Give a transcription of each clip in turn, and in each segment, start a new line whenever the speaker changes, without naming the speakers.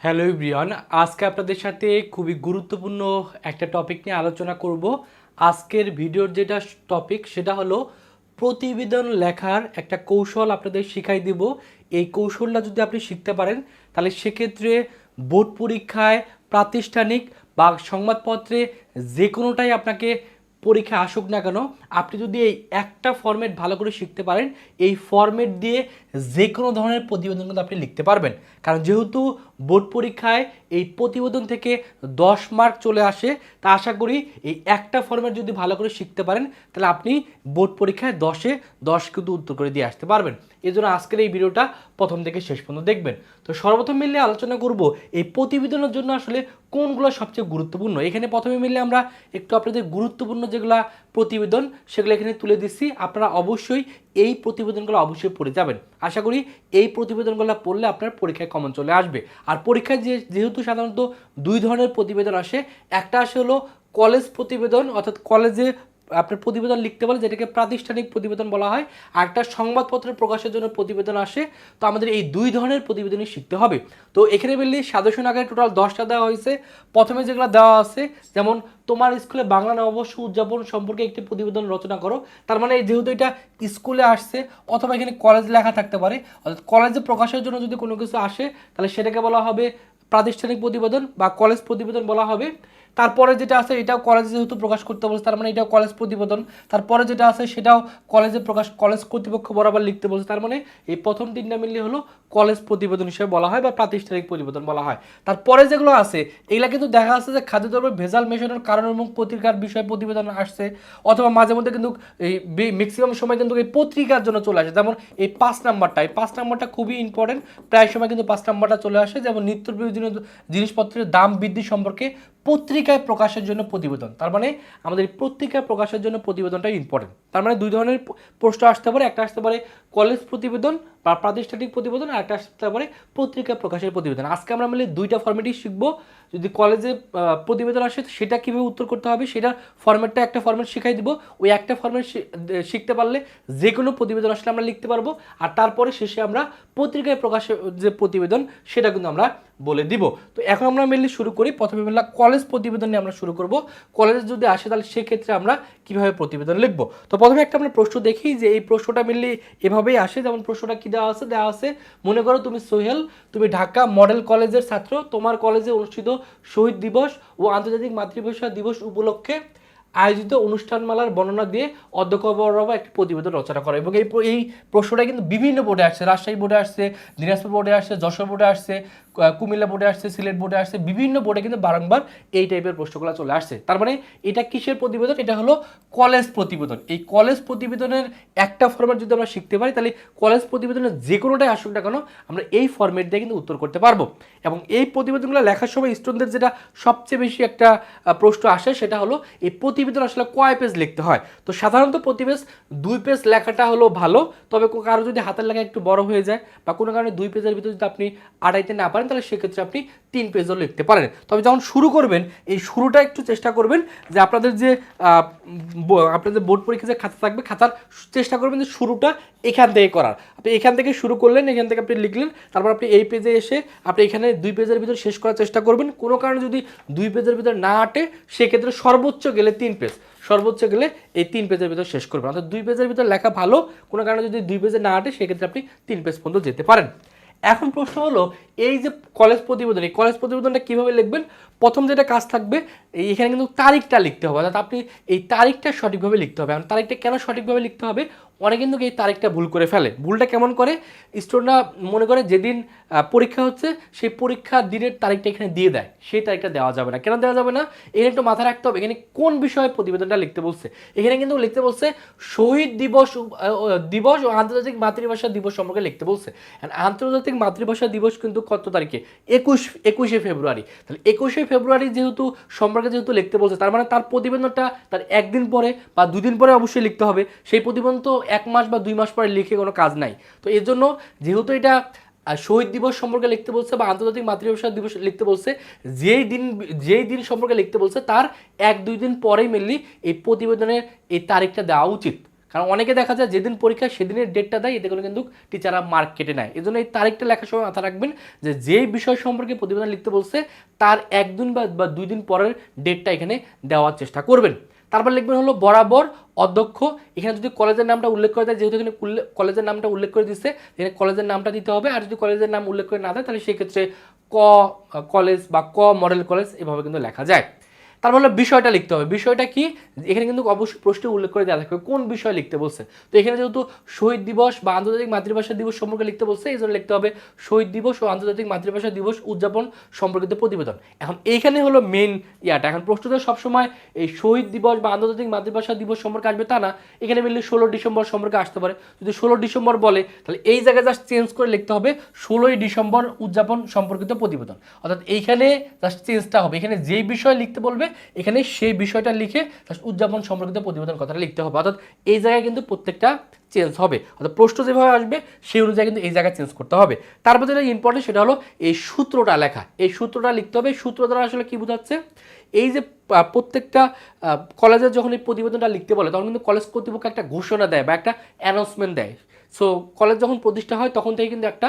Hello ইব্রিয়ান আজকে আপনাদের সাথে খুবই গুরুত্বপূর্ণ একটা টপিক নিয়ে আলোচনা করব। আজকের ভিডিওর যেটা টপিক সেটা হলো প্রতিবেদন লেখার একটা কৌশল আপনাদের শিখাই দিব। এই কৌশলটা যদি আপনি শিখতে পারেন, তাহলে সেক্ষেত্রে বোর্ড পরীক্ষায়, প্রাতিষ্ঠানিক বা সংবাদপত্রে যে কোনোটাই আপনাকে পরীক্ষা আসুক না কেন, আপনি যদি এই একটা ফর্মেট ভালো করে শিখতে পারেন, এই ফর্মেট দিয়ে যে কোনো ধরনের প্রতিবেদন কিন্তু আপনি লিখতে পারবেন। কারণ যেহেতু বোর্ড পরীক্ষায় এই প্রতিবেদন থেকে দশ মার্ক চলে আসে, তা আশা করি এই একটা ফর্মেট যদি ভালো করে শিখতে পারেন, তাহলে আপনি বোর্ড পরীক্ষায় দশে দশ কিন্তু উত্তর করে দিয়ে আসতে পারবেন। এই জন্য আজকের এই ভিডিওটা প্রথম থেকে শেষ পর্যন্ত দেখবেন। তো সর্বপ্রথম মিললে আলোচনা করব, এই প্রতিবেদনের জন্য আসলে কোনগুলো সবচেয়ে গুরুত্বপূর্ণ? এখানে প্রথমে মিললে আমরা একটু আপনাদের গুরুত্বপূর্ণ যেগুলো প্রতিবেদন সেগুলো এখানে তুলে দিচ্ছি। আপনারা অবশ্যই এই প্রতিবেদনগুলো অবশ্যই পড়ে যাবেন। আশা করি এই প্রতিবেদনগুলো পড়লে আপনার পরীক্ষায় কমন চলে আসবে। আর পরীক্ষায় যে যেহেতু সাধারণত দুই ধরনের প্রতিবেদন আসে, একটা আসে হলো কলেজ প্রতিবেদন, অর্থাৎ কলেজে আপনার প্রতিবেদন লিখতে বলে, যেটাকে প্রাতিষ্ঠানিক প্রতিবেদন বলা হয়, আর একটা সংবাদপত্রের প্রকাশের জন্য প্রতিবেদন আসে, তো আমাদের এই দুই ধরনের প্রতিবেদনই শিখতে হবে। তো এখানে বললে সাজেশন আগে টোটাল দশটা দেওয়া হয়েছে। প্রথমে যেগুলো দেওয়া আছে, যেমন, তোমার স্কুলে বাংলা নববর্ষ উদযাপন সম্পর্কে একটি প্রতিবেদন রচনা করো। তার মানে যেহেতু এটা স্কুলে আসছে, অথবা এখানে কলেজ লেখা থাকতে পারে, অর্থাৎ কলেজে প্রকাশের জন্য যদি কোনো কিছু আসে, তাহলে সেটাকে বলা হবে প্রাতিষ্ঠানিক প্রতিবেদন বা কলেজ প্রতিবেদন বলা হবে। তারপরে যেটা আছে, এটাও কলেজে যেহেতু প্রকাশ করতে বলছে, তার মানে এটাও কলেজ প্রতিবেদন। তারপরে যেটা আছে, সেটাও কলেজে প্রকাশ কলেজ কর্তৃপক্ষ বরাবর লিখতে বলছে। তার মানে এই প্রথম তিনটা মিললে হলো কলেজ প্রতিবেদন হিসেবে বলা হয় বা প্রাতিষ্ঠানিক প্রতিবেদন বলা হয়। তারপরে যেগুলো আছে, এগুলা কিন্তু দেখা যাচ্ছে যে খাদ্যদ্রব্যের ভেজাল মেশানোর কারণ এবং পত্রিকার বিষয়ে প্রতিবেদন আসছে, অথবা মাঝে মধ্যে কিন্তু এই ম্যাক্সিমাম সময় কিন্তু এই পত্রিকার জন্য চলে আসে। যেমন এই পাঁচ নাম্বারটা, এই পাঁচ নাম্বারটা খুবই ইম্পর্টেন্ট প্রায় সময় কিন্তু পাঁচ নাম্বারটা চলে আসে, যেমন নিত্য প্রয়োজনীয় জিনিসপত্রের দাম বৃদ্ধি সম্পর্কে পত্রিকায় প্রকাশের জন্য প্রতিবেদন। তার মানে আমাদের পত্রিকায় প্রকাশের জন্য প্রতিবেদনটাই ইম্পর্টেন্ট তার মানে দুই ধরনের প্রশ্ন আসতে পারে। একটা আসতে পারে কলেজ প্রতিবেদন বা প্রাতিষ্ঠানিক প্রতিবেদন, আর একটা আসতে পারে পত্রিকা প্রকাশের প্রতিবেদন। আজকে আমরা মিলে দুইটা ফর্মেটই শিখব। যদি কলেজে প্রতিবেদন আসে, সেটা কীভাবে উত্তর করতে হবে, সেটা ফর্মেটটা একটা ফর্মেট শিখাই দিব। ওই একটা ফর্মেট শিখতে পারলে যে কোনো প্রতিবেদন আসলে আমরা লিখতে পারব। আর তারপরে শেষে আমরা পত্রিকায় প্রকাশের যে প্রতিবেদন, সেটা কিন্তু আমরা বলে দিব। তো এখন আমরা মেনলি শুরু করি। প্রথমে মেনলা কলেজ প্রতিবেদন নিয়ে আমরা শুরু করব। কলেজে যদি আসে, তাহলে সেক্ষেত্রে আমরা কীভাবে প্রতিবেদন লিখব? তো প্রথমে একটা আমরা প্রশ্ন দেখি যে এই প্রশ্নটা মিললে এভাবেই আসে, যেমন প্রশ্নটা কী দেওয়া আছে? দেওয়া আছে, মনে করো তুমি সোহেল, তুমি ঢাকা মডেল কলেজের ছাত্র, তোমার কলেজে অনুষ্ঠিত শহীদ দিবস ও আন্তর্জাতিক মাতৃভাষা দিবস উপলক্ষে আয়োজিত অনুষ্ঠানমালার বর্ণনা দিয়ে অধ্যক্ষ বরাবর একটি প্রতিবেদন রচনা করে এবং এই এই প্রশ্নটা কিন্তু বিভিন্ন বোর্ডে আসছে। রাজশাহী বোর্ডে আসছে, দিনাজপুর বোর্ডে আসছে, যশোর বোর্ডে আসছে কুমিল্লা বোর্ডে আসছে, সিলেট বোর্ডে আসছে, বিভিন্ন বোর্ডে কিন্তু বারংবার এই টাইপের প্রশ্নগুলো চলে আসছে। তার মানে এটা কিসের প্রতিবেদন? এটা হলো কলেজ প্রতিবেদন। এই কলেজ প্রতিবেদনের একটা ফর্মেট যদি আমরা শিখতে পারি, তাহলে কলেজ প্রতিবেদনের যে কোনোটাই আসুক না কেন, আমরা এই ফর্মেট দিয়ে কিন্তু উত্তর করতে পারব। এবং এই প্রতিবেদনগুলো লেখার সময় স্টুডেন্টদের যেটা সবচেয়ে বেশি একটা প্রশ্ন আসে, সেটা হলো এই প্রতিবেদন আসলে কয় পেজ লিখতে হয়? তো সাধারণত প্রতি পেজ দুই পেজ লেখাটা হলো ভালো, তবে কারও যদি হাতের লেখা একটু বড় হয়ে যায় বা কোনো কারণে দুই পেজের ভিতরে যদি আপনি আড়াইতে না পারেন, তাহলে সেক্ষেত্রে আপনি তিন পেজও লিখতে পারেন। তবে যখন শুরু করবেন, এই শুরুটা একটু চেষ্টা করবেন যে আপনাদের যে আপনাদের বোর্ড পরীক্ষা যে খাতা থাকবে, খাতার চেষ্টা করবেন যে শুরুটা এখান থেকে করার। আপনি এখান থেকে শুরু করলেন, এখান থেকে আপনি লিখলেন, তারপর আপনি এই পেজে এসে আপনি এখানে দুই পেজের ভিতর শেষ করার চেষ্টা করবেন। কোনো কারণে যদি দুই পেজের ভিতর না আটে, সেক্ষেত্রে সর্বোচ্চ গেলে তিন পেজ সর্বোচ্চ গেলে এই তিন পেজের ভিতর শেষ করবেন। অর্থাৎ দুই পেজের ভিতর লেখা ভালো, কোনো কারণে যদি দুই পেজে না আটে, সেক্ষেত্রে আপনি তিন পেজ পর্যন্ত যেতে পারেন। এখন প্রশ্ন হলো, এই যে কলেজ প্রতিবেদন, এই কলেজ প্রতিবেদনটা কীভাবে লিখবেন? প্রথম যেটা কাজ থাকবে এখানে কিন্তু তারিখটা লিখতে হবে। অর্থাৎ আপনি এই তারিখটা সঠিকভাবে লিখতে হবে। এখন তারিখটা কেন সঠিকভাবে লিখতে হবে? অনেকে কিন্তু এই তারিখটা ভুল করে ফেলে। ভুলটা কেমন করে? স্টুডেন্টরা মনে করে যেদিন পরীক্ষা হচ্ছে, সেই পরীক্ষার দিনের তারিখটা এখানে দিয়ে দেয়। সেই তারিখটা দেওয়া যাবে না। কেন দেওয়া যাবে না? এখানে একটু মাথায় রাখতে হবে, এখানে কোন বিষয়ে প্রতিবেদনটা লিখতে বলছে? এখানে কিন্তু লিখতে বলছে, শহীদ দিবস দিবস ও আন্তর্জাতিক মাতৃভাষা দিবস সম্পর্কে লিখতে বলছে। আন্তর্জাতিক মাতৃভাষা দিবস কিন্তু কত তারিখে? একুশ, একুশে ফেব্রুয়ারি। তাহলে একুশে ফেব্রুয়ারি যেহেতু, সম্পর্কে যেহেতু লিখতে বলছে, তার মানে তার প্রতিবেদনটা তার একদিন পরে বা দুদিন পরে অবশ্যই লিখতে হবে। সেই প্রতিবেদন তো এক মাস বা দুই মাস পরে লিখে কোনো কাজ নাই। তো এর জন্য যেহেতু এটা শহীদ দিবস সম্পর্কে লিখতে বলছে বা আন্তর্জাতিক মাতৃভাষা দিবস লিখতে বলছে, যেই দিন যেই দিন সম্পর্কে লিখতে বলছে, তার এক দুই দিন পরেই মেনলি এই প্রতিবেদনের এই তারিখটা দেওয়া উচিত। কারণ অনেকে দেখা যায় যেদিন পরীক্ষা সেদিনের ডেটটা দেয়, এতে করে কিন্তু টিচাররা মার্ক কেটে নেয়। এই জন্য এই তারিখটা লেখার সময় মাথা রাখবেন যে যেই বিষয় সম্পর্কে প্রতিবেদন লিখতে বলছে, তার একদিন বা দুই দিন পরের ডেটটা এখানে দেওয়ার চেষ্টা করবেন। তারপর লিখবেন হলো বরাবর অধ্যক্ষ। এখানে যদি কলেজের নামটা উল্লেখ করে দেয়, যেহেতু এখানে কলেজের নামটা উল্লেখ করে দিচ্ছে এখানে কলেজের নামটা দিতে হবে। আর যদি কলেজের নাম উল্লেখ করে না দেয়, তাহলে সেক্ষেত্রে ক, কলেজ বা ক মডেল কলেজ এভাবে কিন্তু লেখা যায়। তারপর হলো বিষয়টা লিখতে হবে। বিষয়টা কি? এখানে কিন্তু অবশ্যই প্রশ্নে উল্লেখ করে দেওয়া থাকবে। কোন বিষয় লিখতে বলছে? তো এখানে যেহেতু শহীদ দিবস বা আন্তর্জাতিক মাতৃভাষা দিবস সম্পর্কে লিখতে বলছে, এই জন্য লিখতে হবে শহীদ দিবস ও আন্তর্জাতিক মাতৃভাষা দিবস উদযাপন সম্পর্কিত প্রতিবেদন। এখন এইখানে হলো মেন ইয়াটা। এখন প্রশ্নটা সবসময় এই শহীদ দিবস বা আন্তর্জাতিক মাতৃভাষা দিবস সম্পর্কে আসবে তা না। এখানে মিললে ষোলো ডিসেম্বর সম্পর্কে আসতে পারে। যদি ষোলো ডিসেম্বর বলে, তাহলে এই জায়গায় জাস্ট চেঞ্জ করে লিখতে হবে ষোলোই ডিসেম্বর উদযাপন সম্পর্কিত প্রতিবেদন। অর্থাৎ এইখানে জাস্ট চেঞ্জটা হবে। এখানে যেই বিষয় লিখতে বলবে এখানে সেই বিষয়টা লিখে উদযাপন সম্পর্কিত প্রতিবেদন কথাটা লিখতে হবে। অর্থাৎ এই জায়গায় কিন্তু প্রত্যেকটা চেঞ্জ হবে। অর্থাৎ প্রশ্ন যেভাবে আসবে, সেই অনুযায়ী কিন্তু এই জায়গায় চেঞ্জ করতে হবে। তারপর যেটা ইম্পর্টেন্ট সেটা হলো এই সূত্রটা লেখা। এই সূত্রটা লিখতে হবে। সূত্র দ্বারা আসলে কি বোঝাচ্ছে? এই যে প্রত্যেকটা কলেজের যখন এই প্রতিবেদনটা লিখতে বলে, তখন কিন্তু কলেজ কর্তৃপক্ষ একটা ঘোষণা দেয় বা একটা অ্যানাউন্সমেন্ট দেয়। সো কলেজ যখন প্রতিষ্ঠা হয়, তখন থেকে কিন্তু একটা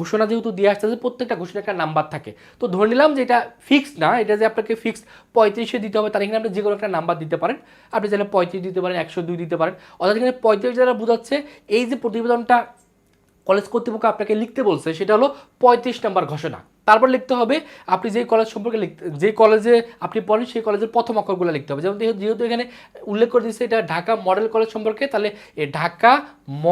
ঘোষণা যেহেতু দিয়ে আসতেছে প্রত্যেকটা ঘোষণা একটা নাম্বার থাকে। তো ধরে নিলাম যে এটা ফিক্সড না, এটা যে আপনাকে ফিক্সড পঁয়ত্রিশে দিতে হবে, তার এখানে আপনি যে কোনো একটা নাম্বার দিতে পারেন। আপনি চাইলে পঁয়ত্রিশ দিতে পারেন, একশো দুই দিতে পারেন। অর্থাৎ এখানে পঁয়ত্রিশ যারা বোঝাচ্ছে, এই যে প্রতিবেদনটা কলেজ কর্তৃপক্ষ আপনাকে লিখতে বলছে, সেটা হলো পঁয়ত্রিশ নাম্বার ঘোষণা। তারপর লিখতে হবে, আপনি যেই কলেজ সম্পর্কে লিখতে, যে কলেজে আপনি পড়েন, সেই কলেজের প্রথম অক্ষরগুলো লিখতে হবে। যেমন যেহেতু- এখানে উল্লেখ করে দিচ্ছে এটা ঢাকা মডেল কলেজ সম্পর্কে, তাহলে ঢাকা ম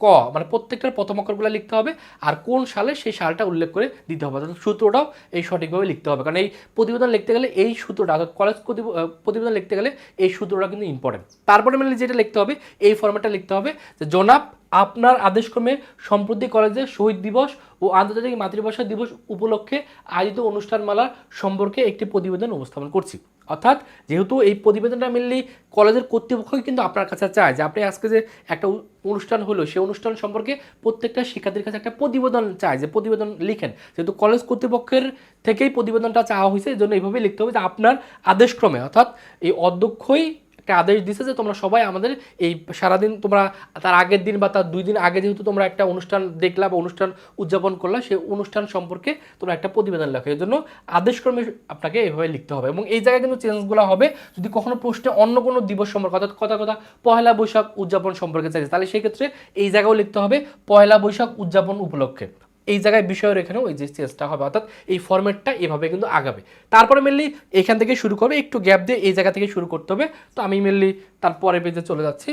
ক মানে প্রত্যেকটার প্রথম অক্ষরগুলো লিখতে হবে, আর কোন সালে সেই সালটা উল্লেখ করে দিতে হবে। অর্থাৎ সূত্রটাও এই সঠিকভাবে লিখতে হবে। কারণ এই প্রতিবেদন লিখতে গেলে এই সূত্রটা, অর্থাৎ কলেজ প্রতিব- প্রতিবেদন লিখতে গেলে এই সূত্রটা কিন্তু ইম্পর্টেন্ট তারপরে মেনলি যেটা লিখতে হবে, এই ফর্ম্যাটটা লিখতে হবে যে, জনাব, আপনার আদেশক্রমে সম্প্রতি কলেজে শহীদ দিবস ও আন্তর্জাতিক মাতৃভাষা দিবস উপলক্ষে আয়োজিত অনুষ্ঠানমালা সম্পর্কে একটি প্রতিবেদন উপস্থাপন করছি। অর্থাৎ যেহেতু এই প্রতিবেদনটা মেনলি কলেজের কর্তৃপক্ষই কিন্তু আপনার কাছে চায় যে আপনি আজকে যে একটা অনুষ্ঠান হলো, সেই অনুষ্ঠান সম্পর্কে প্রত্যেকটা শিক্ষার্থীর কাছে একটা প্রতিবেদন চায়, যে প্রতিবেদন লিখেন। যেহেতু কলেজ কর্তৃপক্ষের থেকেই প্রতিবেদনটা চাওয়া হয়েছে এই জন্য এইভাবেই লিখতে হবে যে আপনার আদেশক্রমে, অর্থাৎ এই অধ্যক্ষই একটা আদেশ দিছে যে তোমরা সবাই আমাদের এই সারাদিন তোমরা তার আগের দিন বা তার দুই দিন আগে যেহেতু তোমরা একটা অনুষ্ঠান দেখলা বা অনুষ্ঠান উদযাপন করলা সেই অনুষ্ঠান সম্পর্কে তোমরা একটা প্রতিবেদন লেখো। এই জন্য আদেশক্রমে আপনাকে এভাবে লিখতে হবে এবং এই জায়গায় কিন্তু চেঞ্জগুলো হবে। যদি কখনো প্রশ্নে অন্য কোনো দিবস সম্পর্কে অর্থাৎ কথা কথা পয়লা বৈশাখ উদযাপন সম্পর্কে চাইছে, তাহলে সেই ক্ষেত্রে এই জায়গাও লিখতে হবে পয়লা বৈশাখ উদযাপন উপলক্ষে। এই জায়গায় বিষয়ের এখানেও ওই যে চেঞ্জটা হবে। অর্থাৎ এই ফরম্যাটটা এভাবে কিন্তু আগাবে। তারপরে মেনলি এখান থেকে শুরু করবে, একটু গ্যাপ দিয়ে এই জায়গা থেকে শুরু করতে হবে। তো আমি মেনলি তার পরে পেজে চলে যাচ্ছি।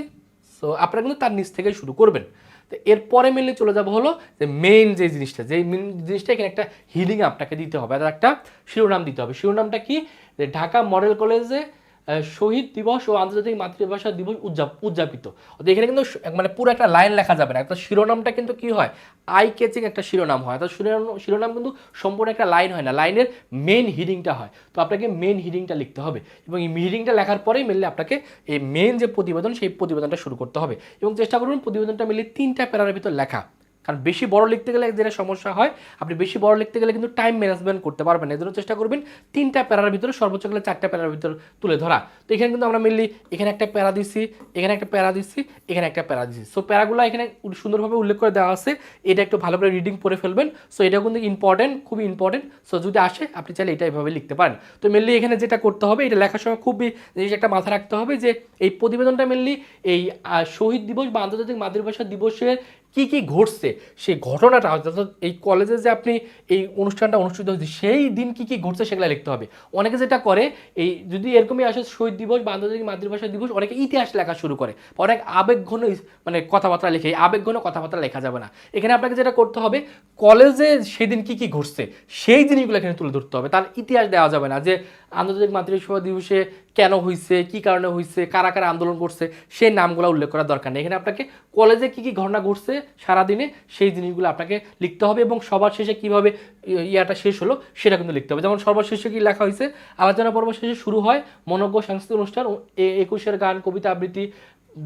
সো আপনারা কিন্তু তার নিচ থেকে শুরু করবেন। তো এরপরে মেনলি চলে যাব হলো যে মেইন যে জিনিসটা, যে মেন জিনিসটা এখানে একটা হিলিং আপনাকে দিতে হবে। আর একটা শিরোনাম দিতে হবে। শিরোনামটা কি? যে ঢাকা মডেল কলেজে শহীদ দিবস ও আন্তর্জাতিক মাতৃভাষা দিবস উদযাপ উদযাপিত। এখানে কিন্তু মানে পুরো একটা লাইন লেখা যাবে না। একটা শিরোনামটা কিন্তু কি হয়? আই কেচিং একটা শিরোনাম হয়। অর্থাৎ শিরোনাম শিরোনাম কিন্তু সম্পূর্ণ একটা লাইন হয় না। লাইনের মেন হিডিংটা হয়। তো আপনাকে মেন হিডিংটা লিখতে হবে এবং এই হিডিংটা লেখার পরেই মিললে আপনাকে এই মেন যে প্রতিবেদন, সেই প্রতিবেদনটা শুরু করতে হবে। এবং চেষ্টা করুন প্রতিবেদনটা মিলে তিনটা প্যারার ভিতর লেখা। কারণ বেশি বড় লিখতে গেলে যেটা সমস্যা হয়। আপনি বেশি বড় লিখতে গেলে কিন্তু টাইম ম্যানেজমেন্ট করতে পারবেন জন্য চেষ্টা করবেন তিনটা প্যারার ভিতরে সর্বোচ্চ গেলে চারটা প্যারার ভিতর তুলে ধরা। তো এখানে কিন্তু আমরা মেনলি এখানে একটা প্যারা দিচ্ছি এখানে একটা প্যারা দিচ্ছি এখানে একটা প্যারা দিচ্ছি সো প্যারাগুলো এখানে সুন্দরভাবে উল্লেখ করে দেওয়া আছে। এটা একটু ভালো করে রিডিং পড়ে ফেলবেন। সো এটা কিন্তু ইম্পর্টেন্ট খুবই ইম্পর্টেন্ট সো যদি আসে, আপনি চাইলে এটা এভাবে লিখতে পারেন। তো মেনলি এখানে যেটা করতে হবে, এটা লেখার সময় খুবই জিনিস একটা মাথা রাখতে হবে যে, এই প্রতিবেদনটা মেনলি এই শহীদ দিবস বা আন্তর্জাতিক মাতৃভাষা দিবসের কি কি ঘটছে, সেই ঘটনাটা অর্থাৎ এই কলেজে যে আপনি এই অনুষ্ঠানটা অনুষ্ঠিত হয়েছে, সেই দিন কি কি ঘটছে সেগুলো লিখতে হবে। অনেকে যেটা করে, এই যদি এরকমই আসে শহীদ দিবস বা আন্তর্জাতিক মাতৃভাষা দিবস, অনেকে ইতিহাস লেখা শুরু করে। অনেক আবেগঘন মানে কথাবার্তা লেখে আবেগঘন কথাবার্তা লেখা যাবে না। এখানে আপনাকে যেটা করতে হবে কলেজে সেদিন কি কি ঘটছে, সেই জিনিসগুলো এখানে তুলে ধরতে হবে। তার ইতিহাস দেওয়া যাবে না যে আন্তর্জাতিক মাতৃভাষা দিবসে কেন হয়েছে কি কারণে হয়েছে কারা কারা আন্দোলন করছে, সেই নামগুলো উল্লেখ করার দরকার নেই। এখানে আপনাকে কলেজে কি কি ঘটনা ঘটছে সারাদিনে, সেই জিনিসগুলো আপনাকে লিখতে হবে এবং সবার শেষে কীভাবে ইয়াটা শেষ হলো, সেটা কিন্তু লিখতে হবে। যেমন সর্বশেষে কি লেখা হয়েছে, আলোচনা পর্ব শেষে শুরু হয় মনজ্ঞ সাংস্কৃতিক অনুষ্ঠান একুশের গান, কবিতা আবৃত্তি,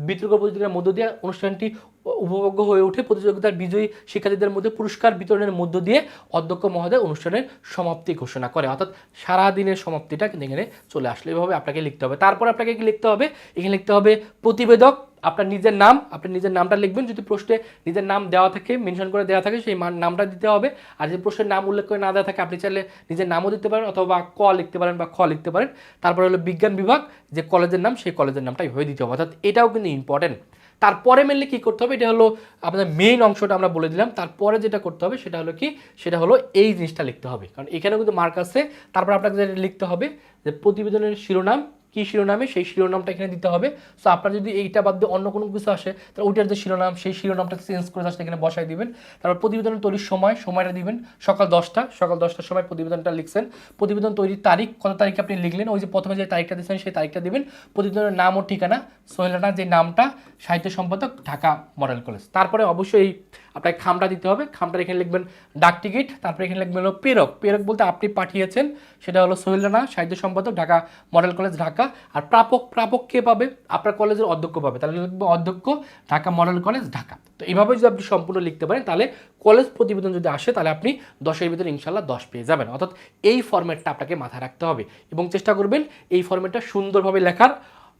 বিতর্ক প্রতিযোগিতার মধ্য দিয়ে অনুষ্ঠানটি উপভোগ্য হয়ে ওঠে প্রতিযোগিতার বিজয়ী শিক্ষার্থীদের মধ্যে পুরস্কার বিতরণের মধ্য দিয়ে অধ্যক্ষ মহোদয় অনুষ্ঠানের সমাপ্তি ঘোষণা করে। অর্থাৎ সারা দিনের সমাপ্তিটা কিন্তু এখানে চলে আসলে। এভাবে আপনাকে লিখতে হবে। তারপর আপনাকে কি লিখতে হবে? এখানে লিখতে হবে প্রতিবেদক, আপনার নিজের নাম, আপনি নিজের নামটা লিখবেন। যদি প্রশ্নে নিজের নাম দেওয়া থাকে মেনশন করে দেওয়া থাকে, সেই নামটা দিতে হবে। আর যদি প্রশ্নের নাম উল্লেখ করে না দেওয়া থাকে, আপনি চাইলে নিজের নামও দিতে পারেন অথবা ক লিখতে পারেন বা খ লিখতে পারেন। তারপরে হলো বিজ্ঞান বিভাগ, যে কলেজের নাম, সেই কলেজের নামটা এইভাবে দিতে হবে। অর্থাৎ এটাও কিন্তু ইম্পর্টেন্ট তারপরে মেনলি কি করতে হবে? এটা হলো আপনাদের মেইন অংশটা আমরা বলে দিলাম। তারপরে যেটা করতে হবে, সেটা হলো কি? সেটা হলো এই জিনিসটা লিখতে হবে। কারণ এখানেও কিন্তু মার্ক আছে। তারপর আপনাকে যেটা লিখতে হবে, যে প্রতিবেদনের শিরোনাম কি শিরোনামে সেই শিরোনামটা এখানে দিতে হবে। সো আপনার যদি এইটা বাদ দিয়ে অন্য কোনো কিছু আসে, তাহলে ওইটার যে শিরোনাম, সেই শিরোনামটা চেঞ্জ করে আসলে এখানে বসাই দিবেন। তারপর প্রতিবেদন তৈরির সময়, সময়টা দিবেন। সকাল দশটা, সকাল দশটার সময় প্রতিবেদনটা লিখছেন। প্রতিবেদন তৈরির তারিখ, কত তারিখে আপনি লিখলেন? ওই যে প্রথমে যে তারিখটা দিচ্ছেন সেই তারিখটা দিবেন। প্রতিবেদনের নাম ও ঠিকানা সোহেলানা যে নামটা, সাহিত্য সম্পাদক, ঢাকা মডেল কলেজ। তারপরে অবশ্যই আপনাকে খামটা দিতে হবে। খামটা এখানে লিখবেন ডাক টিকিট তারপরে এখানে লিখবেন হলো প্রেরক। প্রেরক বলতে আপনি পাঠিয়েছেন, সেটা হলো সোহেল রানা, সাহিত্য সম্পাদক, ঢাকা মডেল কলেজ, ঢাকা। আর প্রাপক প্রাপক কে পাবে? আপনার কলেজের অধ্যক্ষ পাবে। তাহলে লিখব অধ্যক্ষ, ঢাকা মডেল কলেজ, ঢাকা। তো এইভাবে যদি আপনি সম্পূর্ণ লিখতে পারেন, তাহলে কলেজ প্রতিবেদন যদি আসে, তাহলে আপনি দশের ভিতরে ইনশাল্লাহ দশ পেয়ে যাবেন। অর্থাৎ এই ফরম্যাটটা আপনাকে মাথায় রাখতে হবে। এবং চেষ্টা করবেন এই ফরম্যাটটা সুন্দরভাবে লেখার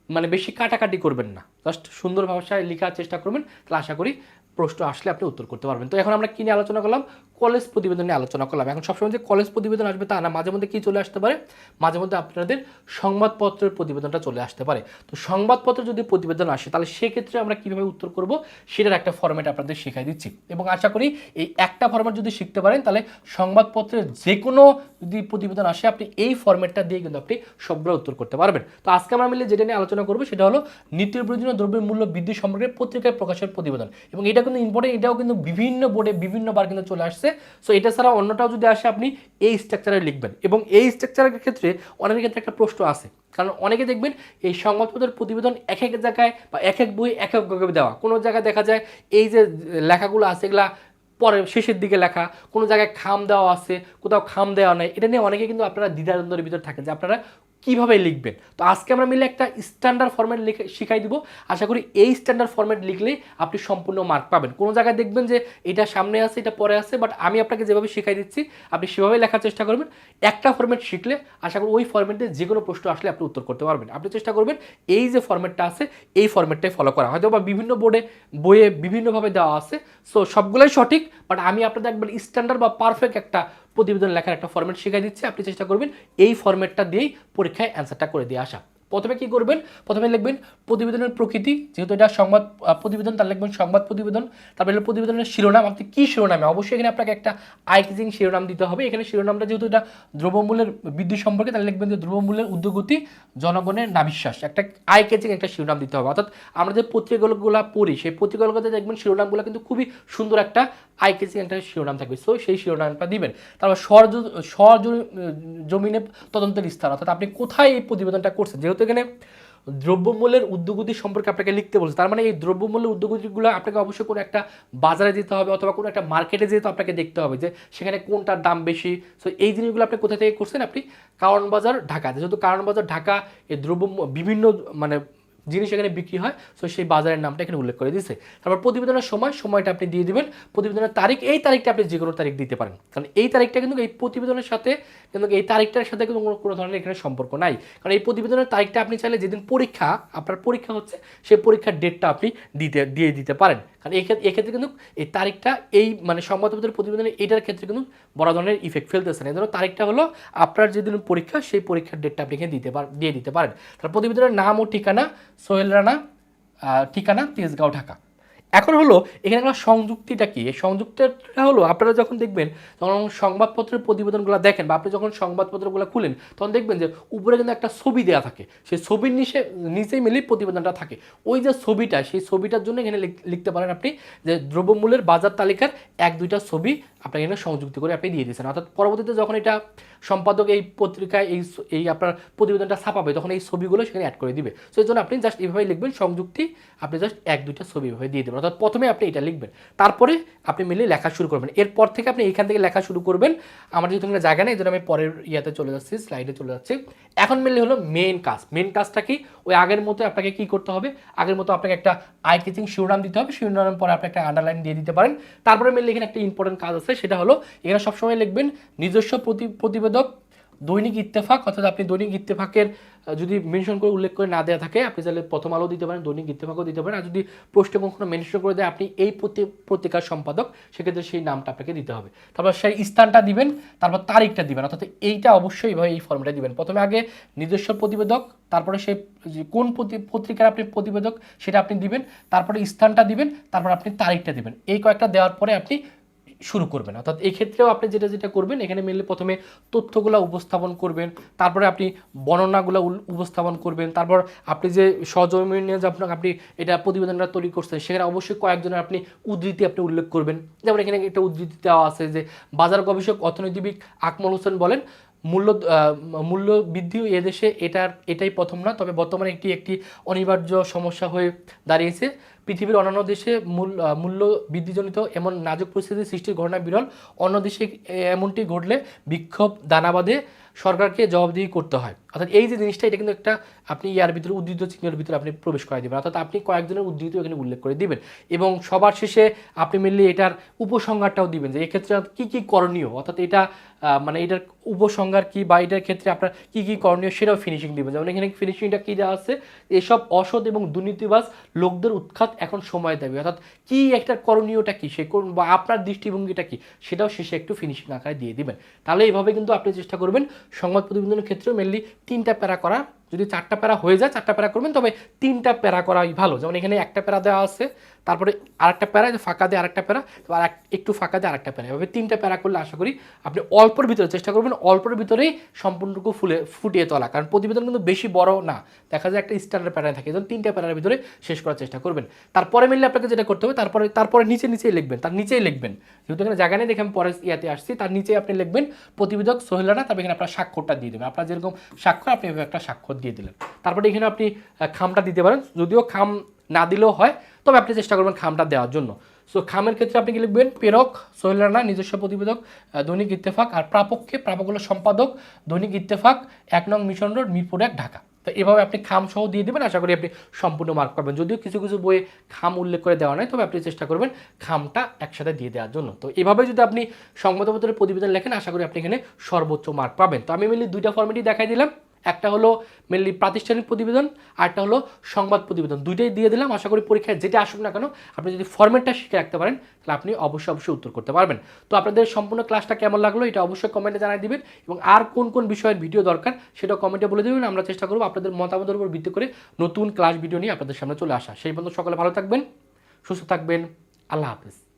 মানে বেশি কাটাকাটি করবেন না। জাস্ট সুন্দর ভাষায় লেখার চেষ্টা করবেন। তাহলে আশা করি প্রশ্ন আসলে আপনি উত্তর করতে পারবেন। তো এখন আমরা কি নিয়ে আলোচনা করলাম? কলেজ প্রতিবেদন নিয়ে আলোচনা করলাম। এখন সবসময় যে কলেজ প্রতিবেদন আসবে তা না, মাঝে মধ্যে কি চলে আসতে পারে? মাঝে মধ্যে আপনাদের সংবাদপত্রের প্রতিবেদনটা চলে আসতে পারে। তো সংবাদপত্র যদি প্রতিবেদন আসে, তাহলে সেক্ষেত্রে আমরা কীভাবে উত্তর করব? সেটার একটা ফর্মেট আপনাদের শেখাই দিচ্ছি। এবং আশা করি এই একটা ফর্মেট যদি শিখতে পারেন, তাহলে সংবাদপত্রের যে কোনো যদি প্রতিবেদন আসে, আপনি এই ফর্মেটটা দিয়ে কিন্তু আপনি সবগুলো উত্তর করতে পারবেন। তো আজকে আমরা মিলে যেটা নিয়ে আলোচনা করব, সেটা হলো নিত্য প্রয়োজনীয় দ্রব্যের মূল্য বৃদ্ধি সম্পর্কে পত্রিকায় প্রকাশের প্রতিবেদন। এবং এটা কিন্তু ইম্পর্টেন্ট এটাও কিন্তু বিভিন্ন বোর্ডে বিভিন্নবার কিন্তু চলে আসছে। সো এটা ছাড়া অন্যটাও যদি আসে, আপনি এই স্ট্রাকচারে লিখবেন। এবং এই স্ট্রাকচারের ক্ষেত্রে অনেকের ক্ষেত্রে একটা প্রশ্ন আছে। কারণ অনেকে দেখবেন, এই সংবাদপত্রের প্রতিবেদন এক এক জায়গায় বা এক এক বই এক একভাবে দেওয়া। কোনো জায়গায় দেখা যায়, এই যে লেখাগুলো আছে, এগুলা পরে শেষের দিকে লেখা। কোনো জায়গায় খাম দেওয়া আছে, কোথাও খাম দেওয়া নেই। এটা নিয়ে অনেকে কিন্তু আপনারা দ্বিধাদ্বন্দ্বের ভিতরে থাকেন যে আপনারা কীভাবে লিখবেন? তো আজকে আমরা মিলে একটা স্ট্যান্ডার্ড ফরম্যাট লিখে শিখাই দিব। আশা করি এই স্ট্যান্ডার্ড ফরম্যাট লিখলেই আপনি সম্পূর্ণ মার্ক পাবেন। কোনো জায়গায় দেখবেন যে এটা সামনে আছে, এটা পরে আছে বাট আমি আপনাকে যেভাবে শিখাই দিচ্ছি, আপনি সেভাবে লেখার চেষ্টা করবেন। একটা ফরম্যাট শিখলে আশা করি ওই ফরম্যাটে যে কোনো প্রশ্ন আসলে আপনি উত্তর করতে পারবেন। আপনি চেষ্টা করবেন এই যে ফরম্যাটটা আছে, এই ফরম্যাটটাই ফলো করা। হয়তো বা বিভিন্ন বোর্ডে বইয়ে বিভিন্নভাবে দেওয়া আছে সো সবগুলোই সঠিক বাট আমি আপনাদের একবার স্ট্যান্ডার্ড বা পারফেক্ট একটা প্রতিবেদন লেখার একটা ফরম্যাট শিখাই দিচ্ছে। আপনি চেষ্টা করবেন এই ফরম্যাটটা দিয়েই পরীক্ষায় অ্যান্সারটা করে দিয়ে আসা। প্রথমে কি করবেন? প্রথমে লিখবেন প্রতিবেদনের প্রকৃতি, যেহেতু এটা সংবাদ প্রতিবেদন তার লিখবেন সংবাদ প্রতিবেদন। তারপরে প্রতিবেদনের শিরোনাম, আপনি কি শিরোনামে? অবশ্যই এখানে আপনাকে একটা আইকিজিং শিরোনাম দিতে হবে। এখানে শিরোনামটা যেহেতু এটা দ্রব্যমূল্যের বৃদ্ধি সম্পর্কে, তাহলে লিখবেন যে দ্রব্যমূল্যের উদ্যোগতি, জনগণের নাবিশ্বাস। একটা আই ক্যাচিং একটা শিরোনাম দিতে হবে। অর্থাৎ আমরা যে পত্রিকাগুলো পড়ি, সেই পত্রিকাগুলোতে দেখবেন শিরোনামগুলো কিন্তু খুবই সুন্দর একটা আই ক্যাচিং একটা শিরোনাম থাকবে। সো সেই শিরোনামটা দিবেন। তারপর স্বর জমিনে তদন্তের স্থান, অর্থাৎ আপনি কোথায় এই প্রতিবেদনটা করছেন? যেহেতু এখানে দ্রব্যমূল্যের উদ্যোগতি সম্পর্কে আপনাকে লিখতে বলছে, তার মানে এই দ্রব্যমূল্যের উদ্যোগতিগুলো আপনাকে অবশ্যই কোনো একটা বাজারে যেতে হবে অথবা কোনো একটা মার্কেটে যেতে আপনাকে দেখতে হবে যে সেখানে কোনটার দাম বেশি। সো এই জিনিসগুলো আপনি কোথা থেকে করছেন? আপনি কারণ বাজার, ঢাকা। যেহেতু কারণ বাজার, ঢাকা, এই দ্রব্য বিভিন্ন মানে জিনিস এখানে বিক্রি হয় সো সেই বাজারের নামটা এখানে উল্লেখ করে দিয়েছে। তারপর প্রতিবেদনের সময়, সময়টা আপনি দিয়ে দিবেন। প্রতিবেদনের তারিখ, এই তারিখটা আপনি যে কোনো তারিখ দিতে পারেন। কারণ এই তারিখটা কিন্তু এই প্রতিবেদনের সাথে, কিন্তু এই তারিখটার সাথে কিন্তু কোনো ধরনের এখানে সম্পর্ক নাই। কারণ এই প্রতিবেদনের তারিখটা আপনি চাইলে যেদিন পরীক্ষা, আপনার পরীক্ষা হচ্ছে, সেই পরীক্ষার ডেটটা আপনি দিতে দিয়ে দিতে পারেন। কারণ এক্ষেত্রে এক্ষেত্রে কিন্তু এই তারিখটা এই মানে সংবাদপত্রের প্রতিবেদনের এইটার ক্ষেত্রে কিন্তু বড় ধরনের ইফেক্ট ফেলতেছে না। জন্য তারিখটা হলো আপনার যেদিন পরীক্ষা, সেই পরীক্ষার ডেটটা আপনি এখানে দিতে পার দিয়ে দিতে পারেন। তার প্রতিবেদনের নাম ও ঠিকানা সোহেল রানা ঠিকানা তেজগাঁও, ঢাকা। এখন হলো, এখানে একটা সংযুক্তিটা কি? এই সংযুক্তিটা হলো, আপনারা যখন দেখবেন, যখন সংবাদপত্রের প্রতিবেদনগুলো দেখেন, বা আপনি যখন সংবাদপত্রগুলো খুলেন, তখন দেখবেন যে উপরে কিন্তু একটা ছবি দেওয়া থাকে। সেই ছবির নিচে নিচেই মিলেই প্রতিবেদনটা থাকে। ওই যে ছবিটা, সেই ছবিটার জন্য এখানে লিখ- লিখতে পারেন আপনি যে দ্রব্যমূল্যের বাজার তালিকার এক দুইটা ছবি আপনাকে এখানে সংযুক্তি করে আপনি দিয়ে দিয়েছেন। অর্থাৎ পরবর্তীতে যখন এটা সম্পাদক এই পত্রিকায় এই এই আপনার প্রতিবেদনটা ছাপাবে, তখন এই ছবিগুলো সেখানে অ্যাড করে দিবে। সেই জন্য আপনি জাস্ট এইভাবে লিখবেন, সংযুক্তি আপনি জাস্ট এক দুইটা ছবি এভাবে দিয়ে দেবেন। অর্থাৎ প্রথমে আপনি এটা লিখবেন, তারপরে আপনি মিলে লেখা শুরু করবেন। এরপর থেকে আপনি এইখান থেকে লেখা শুরু করবেন। আমার যেহেতু এখানে জায়গা নেই, এই আমি পরের ইয়াতে চলে যাচ্ছি স্লাইডে চলে যাচ্ছি। এখন মিললে হলো মেন কাজ। মেন কাজটা কি? ওই আগের মতো আপনাকে কি করতে হবে? আগের মতো আপনাকে একটা আই কিচিং শিরোনাম দিতে হবে। শিরোনামের পরে আপনি একটা আন্ডারলাইন দিয়ে দিতে পারেন। তারপরে মিললে এখানে একটা ইম্পর্টেন্ট কাজ আছে, সেটা হলো এখানে সবসময় লিখবেন নিজস্ব প্রতি প্রতিবেদক দৈনিক ইত্তেফাক, অর্থাৎ আপনি দৈনিক ইত্তেফাকের যদি মেনশন করে উল্লেখ করে না দেওয়া থাকে, আপনি তাহলে প্রথম আলো দিতে পারেন, দৈনিক ইত্তেফাকও দিতে পারেন। আর যদি প্রশ্নে কখনো মেনশন করে দেয়, আপনি এই পত্রিকার সম্পাদক, সেক্ষেত্রে সেই নামটা আপনাকে দিতে হবে। তারপর সেই স্থানটা দিবেন, তারপর তারিখটা দিবেন, অর্থাৎ এইটা অবশ্যই এইভাবে এই ফর্মটা দিবেন। প্রথমে আগে নিজস্ব প্রতিবেদক, তারপরে সেই কোন পত্রিকার আপনি প্রতিবেদক, সেটা আপনি দিবেন, তারপরে স্থানটা দিবেন, তারপর আপনি তারিখটা দিবেন। এই কয়েকটা দেওয়ার পরে আপনি শুরু করবেন। অর্থাৎ এই ক্ষেত্রেও আপনি যেটা যেটা করবেন, এখানে মেনলি প্রথমে তথ্যগুলো উপস্থাপন করবেন, তারপরে আপনি বর্ণনাগুলো উপস্থাপন করবেন, তারপর আপনি যে সহজমিনে যে আপনার আপনি এটা প্রতিবেদনটা তৈরি করছেন, সেখানে অবশ্যই কয়েকজনের আপনি উদ্ধৃতি আপনি উল্লেখ করবেন। যেমন এখানে একটা উদ্ধৃতি দেওয়া আছে যে, বাজার গবেষক, অর্থনীতিবিদ আকমল হোসেন বলেন, মূল্য মূল্য বৃদ্ধি এদেশে এটার, এটাই প্রথম না, তবে বর্তমানে একটি একটি অনিবার্য সমস্যা হয়ে দাঁড়িয়েছে। পৃথিবীর অন্যান্য দেশে মূল মূল্য বৃদ্ধিজনিত এমন নাজুক পরিস্থিতি সৃষ্টির ঘটনা বিরল। অন্য দেশে এমনটি ঘটলে বিক্ষোভ, দানাবাদে সরকারকে জবাবদিহি করতে হয়। অর্থাৎ এই যে জিনিসটা, এটা কিন্তু একটা আপনি ইয়ার ভিতরে উদ্ধৃত চিহ্নের ভিতরে আপনি প্রবেশ করাই দেবেন। অর্থাৎ আপনি কয়েকজনের উদ্ধৃত এখানে উল্লেখ করে দিবেন। এবং সবার শেষে আপনি মেনলি এটার উপসংহারটাও দিবেন যে এক্ষেত্রে কি কি করণীয়? অর্থাৎ এটা মানে এটার উপসংহার কি বা এটার ক্ষেত্রে আপনার কি কি করণীয় সেটাও ফিনিশিং দিবেন। যেমন এখানে ফিনিশিংটা কী দেওয়া আছে? এসব অসৎ এবং দুর্নীতিবাজ লোকদের উৎখাত এখন সময় দেবে। অর্থাৎ কি একটা করণীয়টা কী? সে কোন বা আপনার দৃষ্টিভঙ্গিটা কি? সেটাও শেষে একটু ফিনিশিং আকারে দিয়ে দিবেন। তাহলে এইভাবে কিন্তু আপনি চেষ্টা করবেন। সংবাদ প্রতিবেদনের ক্ষেত্রেও মেনলি তিনটা প্যারা করা যদি চারটা প্যারা হয়ে যায়, চারটা প্যারা করবেন, তবে তিনটা প্যারা করাই ভালো। যেমন এখানে একটা প্যারা দেওয়া আছে, তারপরে আরেকটা প্যারা ফাঁকা দিয়ে আরেকটা প্যারা আর এক- একটু ফাঁকা দিয়ে আরেকটা প্যারা। এভাবে তিনটা প্যারা করলে আশা করি আপনি অল্পর ভিতরে চেষ্টা করবেন, অল্পের ভিতরেই সম্পূর্ণটুকু ফুলে ফুটিয়ে তোলা। কারণ প্রতিবেদন কিন্তু বেশি বড় না। দেখা যায় একটা স্ট্যান্ডার্ড প্যাটার্ন থাকে, যেমন তিনটা প্যারার ভিতরে শেষ করার চেষ্টা করবেন। তারপরে মিললে আপনাকে যেটা করতে হবে, তারপরে তারপরে নিচে নিচেই লিখবেন, তার নিচেই লিখবেন। যেহেতু এখানে জায়গা নেই, দেখে আমি পরে ইয়াতে আসছি, তার নিচেই আপনি লিখবেন, প্রতিবেদক সোহেলানা তারপর এখানে আপনার স্বাক্ষরটা দিয়ে দেবেন। আপনার যেরকম স্বাক্ষর, আপনি একটা স্বাক্ষর দিয়ে দিলেন। তারপরে এখানে আপনি খামটা দিতে পারেন। যদিও খাম না দিলেও হয়, তবে আপনি চেষ্টা করবেন খামটা দেওয়ার জন্য। সো খামের ক্ষেত্রে আপনি কি লিখবেন? প্রেরক সোহেল রানা নিজস্ব প্রতিবেদক দৈনিক ইত্তেফাক আর প্রাপককে প্রাপক হলো সম্পাদক, দৈনিক ইত্তেফাক, এক নং মিশন রোড, মিরপুর এক, ঢাকা। তো এভাবে আপনি খাম সহ দিয়ে দেবেন, আশা করি আপনি সম্পূর্ণ মার্ক পাবেন। যদিও কিছু কিছু বইয়ে খাম উল্লেখ করে দেওয়া নয় তবে আপনি চেষ্টা করবেন খামটা একসাথে দিয়ে দেওয়ার জন্য। তো এভাবে যদি আপনি সংবাদপত্রের প্রতিবেদন লেখেন, আশা করি আপনি এখানে সর্বোচ্চ মার্ক পাবেন। তো আমি মেনলি দুইটা ফর্মেটই দেখাই দিলাম। একটা হলো মেনলি প্রাতিষ্ঠানিক প্রতিবেদন, আর একটা হলো সংবাদ প্রতিবেদন। দুইটাই দিয়ে দিলাম, আশা করি পরীক্ষায় যেটা আসুক না কেন, আপনি যদি ফর্মেটটা শিখে রাখতে পারেন, তাহলে আপনি অবশ্যই অবশ্যই উত্তর করতে পারবেন। তো আপনাদের সম্পূর্ণ ক্লাসটা কেমন লাগল, এটা অবশ্যই কমেন্টে জানাই দিবেন, এবং আর কোন কোন বিষয়ের ভিডিও দরকার সেটা কমেন্টে বলে দেবেন। আমরা চেষ্টা করব আপনাদের মতামতের উপর ভিত্তি করে নতুন ক্লাস ভিডিও নিয়ে আপনাদের সামনে চলে আসা। সেই পর্যন্ত সকালে ভালো থাকবেন, সুস্থ থাকবেন, আল্লাহ হাফিজ।